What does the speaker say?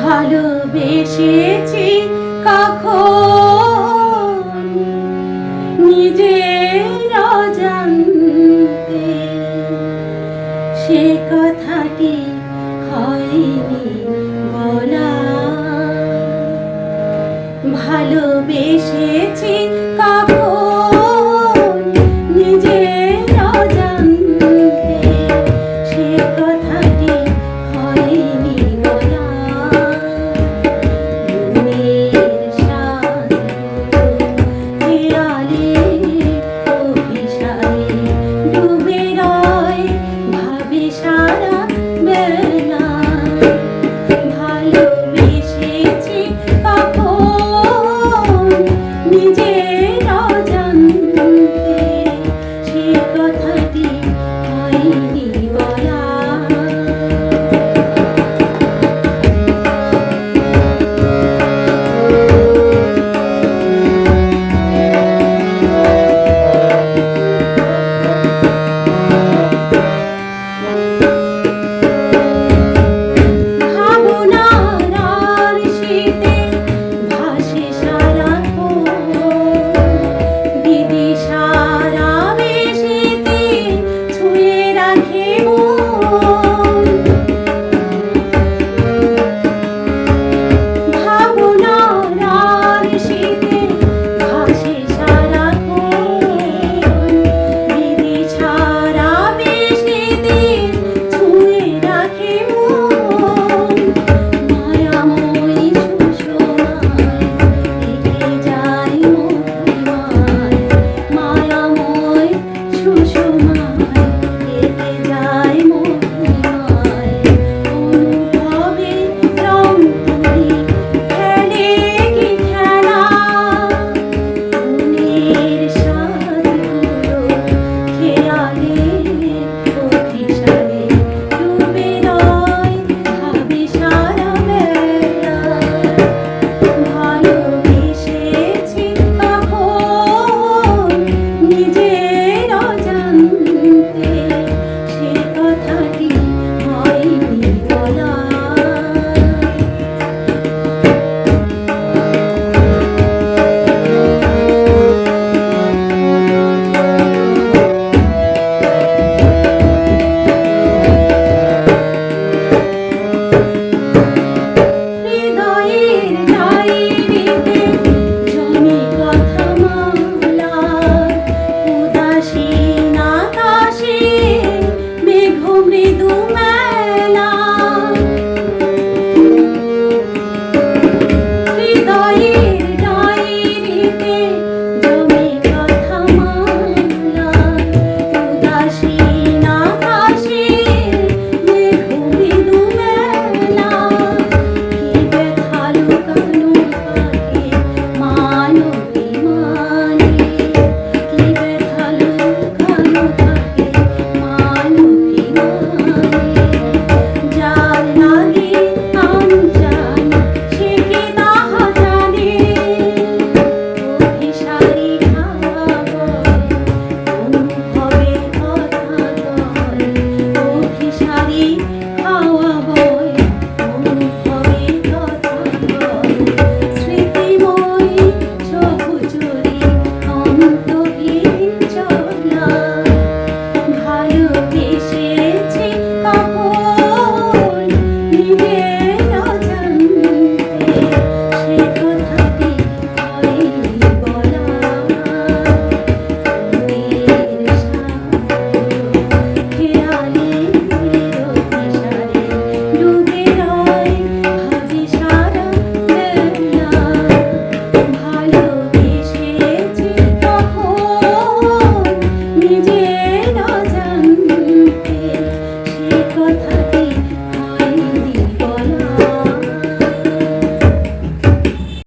ভালোবেসেছি কখন? নিজের জানতে সে কথাটি হয়নি বলা। ভালোবেসেছি